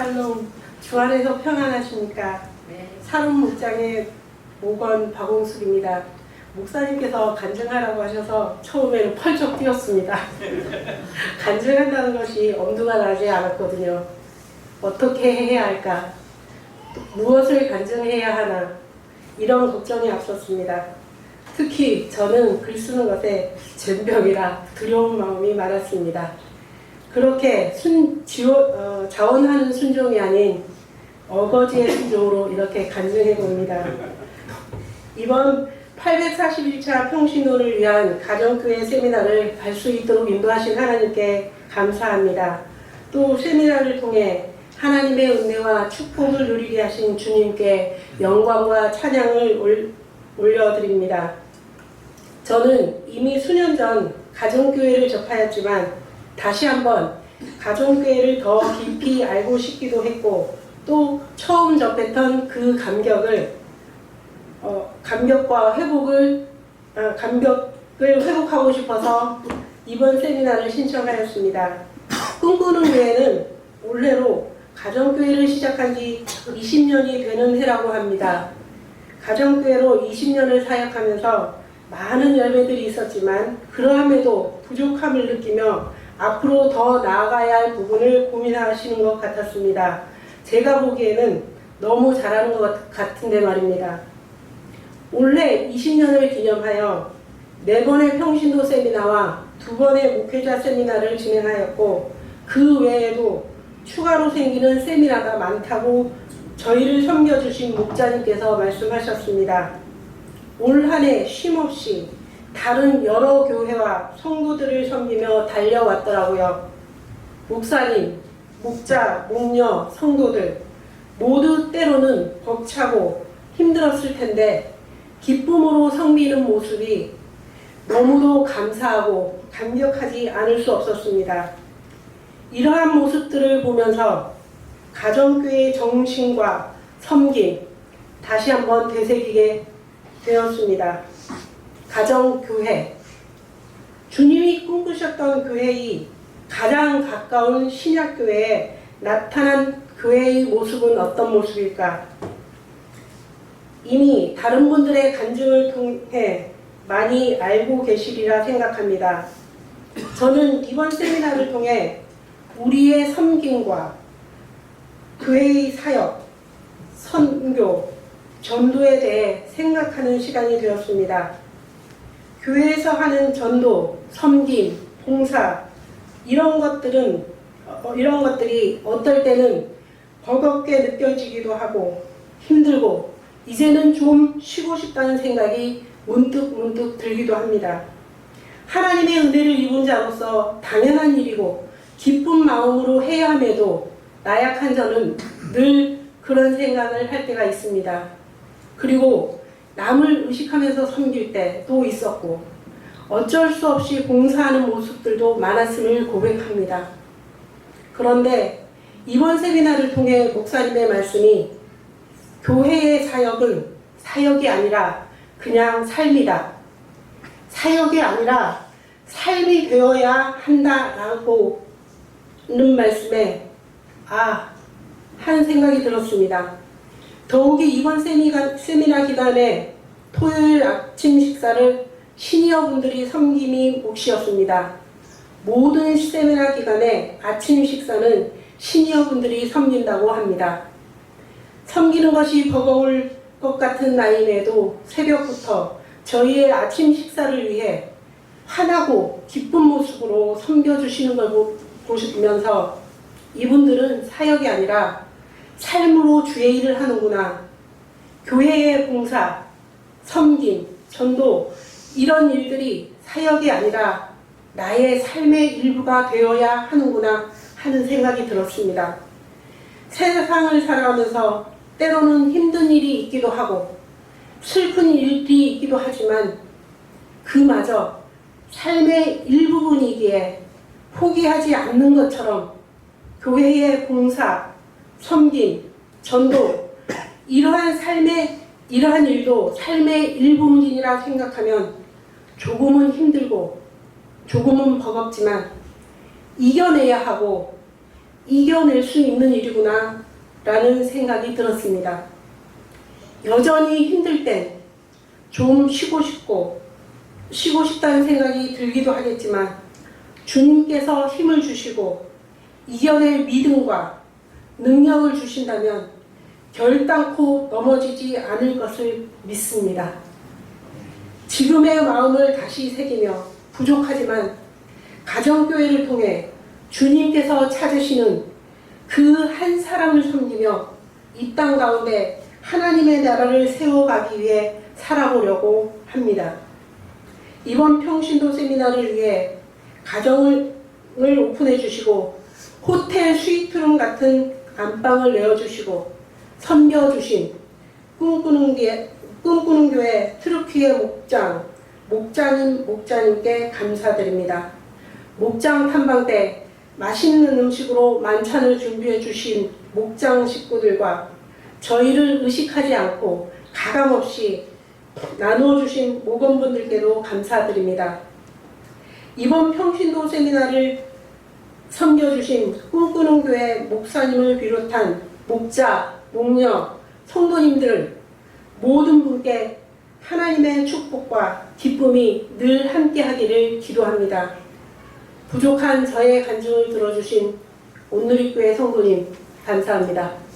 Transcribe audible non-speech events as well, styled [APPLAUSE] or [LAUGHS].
샬롬 주 안에서 평안하십니까? 네. 사름 목장의 목원 박홍숙입니다. 목사님께서 간증하라고 하셔서 처음에는 펄쩍 뛰었습니다. [LAUGHS] 간증한다는 것이 엄두가 나지 않았거든요. 어떻게 해야 할까? 무엇을 간증해야 하나? 이런 걱정이 앞섰습니다. 특히 저는 글 쓰는 것에 [LAUGHS] 전병이라 두려운 마음이 많았습니다. 그렇게 순, 지워, 어, 자원하는 순종이 아닌 어거지의 순종으로 이렇게 간증해 봅니다. 이번 841차 평신도를 위한 가정교회 세미나를 갈 수 있도록 인도하신 하나님께 감사합니다. 또 세미나를 통해 하나님의 은혜와 축복을 누리게 하신 주님께 영광과 찬양을 올- 올려드립니다. 저는 이미 수년 전 가정교회를 접하였지만 다시 한번 가정교회를 더 깊이 알고 싶기도 했고 또 처음 접했던 그 감격을 어, 감격과 회복을 아, 감격을 회복하고 싶어서 이번 세미나를 신청하였습니다. 꿈꾸는 교회는 올해로 가정교회를 시작한 지 20년이 되는 해라고 합니다. 가정교회로 20년을 사역하면서 많은 열매들이 있었지만 그러함에도 부족함을 느끼며 앞으로 더 나아가야 할 부분을 고민하시는 것 같았습니다. 제가 보기에는 너무 잘하는 것 같은데 말입니다. 올해 20년을 기념하여 네 번의 평신도 세미나와 두 번의 목회자 세미나를 진행하였고 그 외에도 추가로 생기는 세미나가 많다고 저희를 섬겨주신 목자님께서 말씀하셨습니다. 올 한 해 쉼없이 다른 여러 교회와 성도들을 섬기며 달려왔더라고요. 목사님, 목자, 목녀, 성도들 모두 때로는 벅차고 힘들었을 텐데 기쁨으로 섬기는 모습이 너무도 감사하고 감격하지 않을 수 없었습니다. 이러한 모습들을 보면서 가정교회의 정신과 섬김 다시 한번 되새기게 되었습니다. 가정교회 주님이 꿈꾸셨던 교회의 가장 가까운 신약교회에 나타난 교회의 모습은 어떤 모습일까? 이미 다른 분들의 간증을 통해 많이 알고 계시리라 생각합니다. 저는 이번 세미나를 통해 우리의 섬김과 교회의 사역, 선교, 전도에 대해 생각하는 시간이 되었습니다. 교회에서 하는 전도, 섬김, 봉사 이런 것들은 어, 이런 것들이 어떨 때는 버겁게 느껴지기도 하고 힘들고 이제는 좀 쉬고 싶다는 생각이 문득 문득 들기도 합니다. 하나님의 은혜를 입은 자로서 당연한 일이고 기쁜 마음으로 해야 함에도 나약한 저는 늘 그런 생각을 할 때가 있습니다. 그리고 남을 의식하면서 섬길 때도 있었고 어쩔 수 없이 봉사하는 모습들도 많았음을 고백합니다. 그런데 이번 세미나를 통해 목사님의 말씀이 교회의 사역은 사역이 아니라 그냥 삶이다. 사역이 아니라 삶이 되어야 한다라고 는 말씀에 아, 한 생각이 들었습니다. 더욱이 이번 세미나 기간에 토요일 아침 식사를 시니어 분들이 섬김이 몫이었습니다. 모든 세미나 기간에 아침 식사는 시니어 분들이 섬긴다고 합니다. 섬기는 것이 버거울 것 같은 나이에도 새벽부터 저희의 아침 식사를 위해 환하고 기쁜 모습으로 섬겨주시는 걸 보- 보시면서 이분들은 사역이 아니라 삶으로 주의 일을 하는구나. 교회의 봉사, 섬김, 전도, 이런 일들이 사역이 아니라 나의 삶의 일부가 되어야 하는구나 하는 생각이 들었습니다. 세상을 살아가면서 때로는 힘든 일이 있기도 하고 슬픈 일이 있기도 하지만 그마저 삶의 일부분이기에 포기하지 않는 것처럼 교회의 봉사, 섬김, 전도 이러한 삶의 이러한 일도 삶의 일부분이라 생각하면 조금은 힘들고 조금은 버겁지만 이겨내야 하고 이겨낼 수 있는 일이구나 라는 생각이 들었습니다. 여전히 힘들 땐 좀 쉬고 싶고 쉬고 싶다는 생각이 들기도 하겠지만 주님께서 힘을 주시고 이겨낼 믿음과 능력을 주신다면 결단코 넘어지지 않을 것을 믿습니다. 지금의 마음을 다시 새기며 부족하지만 가정교회를 통해 주님께서 찾으시는 그 한 사람을 섬기며 이 땅 가운데 하나님의 나라를 세워가기 위해 살아보려고 합니다. 이번 평신도 세미나를 위해 가정을 을 오픈해 주시고 호텔 스위트룸 같은 안방을 내어주시고 섬겨주신 꿈꾸는 게 꿈꾸는 교회 트루키의 목장 목자님 목자님께 감사드립니다. 목장 탐방 때 맛있는 음식으로 만찬을 준비해 주신 목장 식구들과 저희를 의식하지 않고 가감 없이 나누어 주신 목원분들께도 감사드립니다. 이번 평신도 세미나를 섬겨주신 꿈꾸는 교회 목사님을 비롯한 목자, 목녀, 성도님들 모든 분께 하나님의 축복과 기쁨이 늘 함께하기를 기도합니다. 부족한 저의 간증을 들어주신 온누리교회 성도님 감사합니다.